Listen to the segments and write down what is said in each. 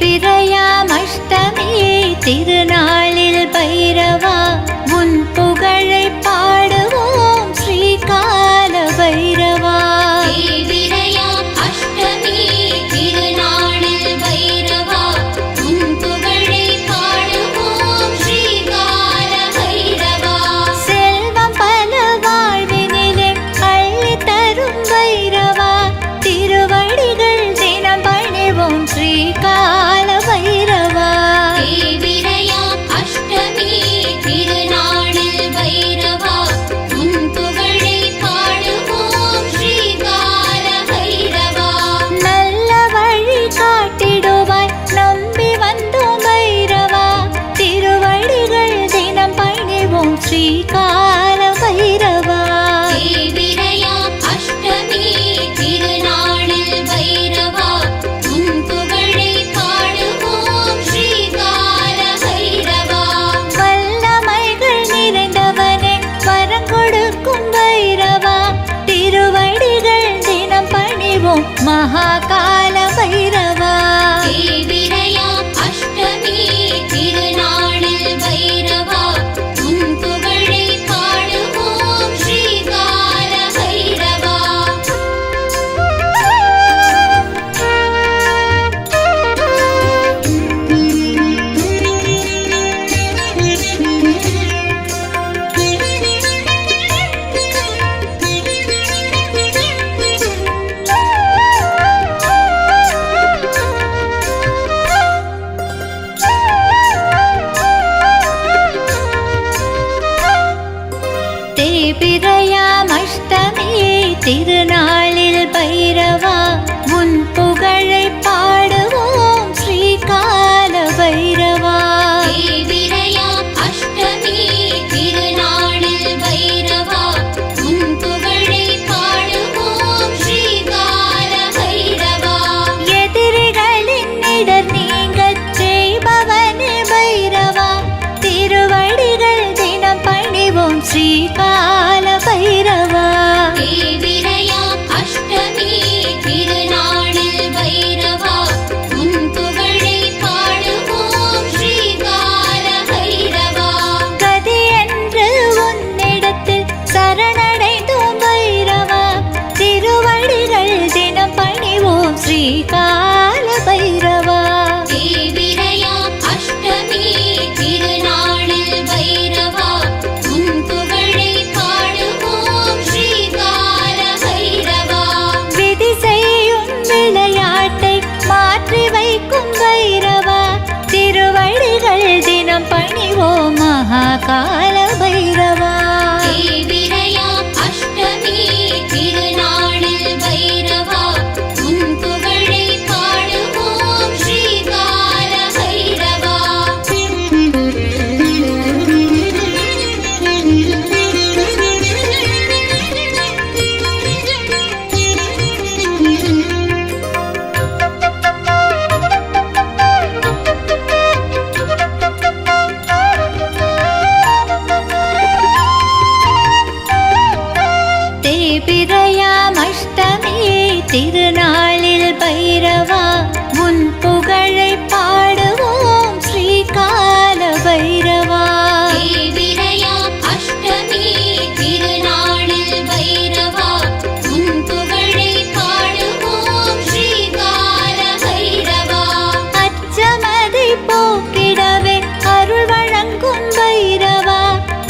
திருநாளில் திருநாள்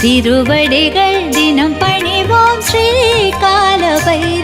திருவடிகள் தினம் பணிவோம் ஸ்ரீ பைரவா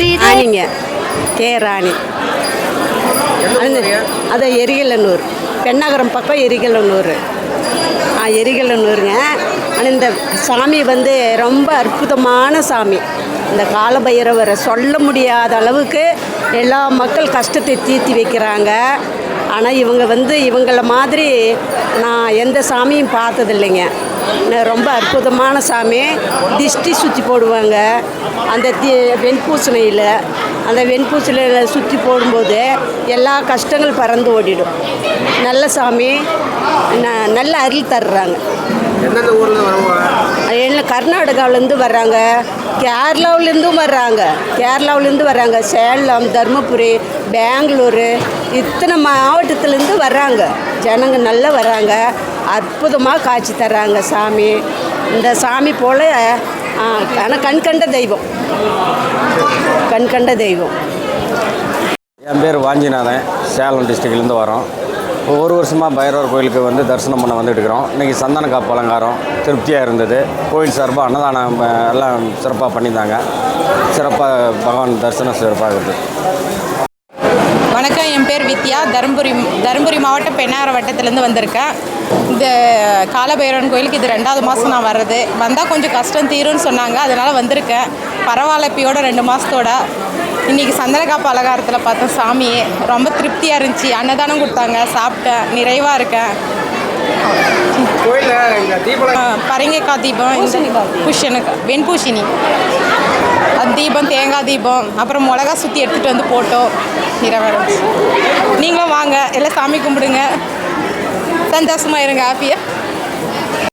தேபித ராணிங்க கே ராணி அது எரிகலனூர். பெண்ணகரம் பக்கம் எரிகலனூர். ஆ எரிகலனூருங்க. ஆனால் இந்த சாமி வந்து ரொம்ப அற்புதமான சாமி. இந்த காலபைரவரை சொல்ல முடியாத அளவுக்கு எல்லா மக்கள் கஷ்டத்தை தீர்த்தி வைக்கிறாங்க. ஆனால் இவங்க வந்து இவங்கள மாதிரி நான் எந்த சாமியும் பார்த்ததில்லைங்க. ரொம்ப அற்புதமான சாமி. திஷ்டி சுற்றி போடுவாங்க. அந்த தி வெண்பூசணையில் அந்த வெண்பூசணையில் சுற்றி போடும்போது எல்லா கஷ்டங்கள் பறந்து ஓடிடும். நல்ல சாமி ந- நல்ல அருள் தர்றாங்க. எந்தெந்த ஊர்ல வருவாங்க? என்ன கர்நாடகாவிலேருந்து வர்றாங்க. கேரளாவிலேருந்தும் வர்றாங்க. கேரளாவிலேருந்து வர்றாங்க. சேலம் தருமபுரி பெங்களூரு இத்தனை மாவட்டத்துலேருந்து வர்றாங்க. ஜனங்க நல்லா வர்றாங்க. அற்புதமாக காட்சி தர்றாங்க சாமி. இந்த சாமி போல் ஆனால் கண் கண்ட தெய்வம். கண் கண்ட தெய்வம். என் பேர் வாஞ்சிநாதன். சேலம் டிஸ்ட்ரிக்ட்லேருந்து வரோம். ஒரு வருஷமாக பைரவர் கோயிலுக்கு வந்து தரிசனம் பண்ண வந்துட்டு இருக்கிறோம். இன்றைக்கி சந்தன காப்பு அலங்காரம் திருப்தியாக இருந்தது. கோயில் சார்பாக அன்னதானம் எல்லாம் சிறப்பாக பண்ணியிருந்தாங்க. சிறப்பாக பகவான் தரிசனம் சிறப்பாக இருக்குது வணக்கம். என் பேர் வித்யா. தருமபுரி தருமபுரி மாவட்டம் பெண்ணார வட்டத்துலேருந்து வந்திருக்கேன். இந்த காலபைரவன் கோயிலுக்கு இது ரெண்டாவது மாதம் நான் வர்றது. வந்தால் கொஞ்சம் கஷ்டம் தீரும்னு சொன்னாங்க. அதனால் வந்திருக்கேன். பரவாயில்ல இப்பயோட ரெண்டு மாதத்தோட இன்றைக்கி சந்தனக்காப்பு அலங்காரத்தில் பார்த்தோம் சாமியே. ரொம்ப திருப்தியாக இருந்துச்சு. அன்னதானம் கொடுத்தாங்க. சாப்பிட்டேன். நிறைவாக இருக்கேன். இந்த தீபம் புஷ்யனுக்கு வெண்பூஷினி அது தீபம் தேங்காய் தீபம். அப்புறம் மிளகா சுற்றி எடுத்துகிட்டு வந்து போட்டோம். நிறைவேறும் நீங்களும் வாங்க. எல்லாம் சாமி கும்பிடுங்க. சந்தோஷமாக இருங்க ஹாப்பியாக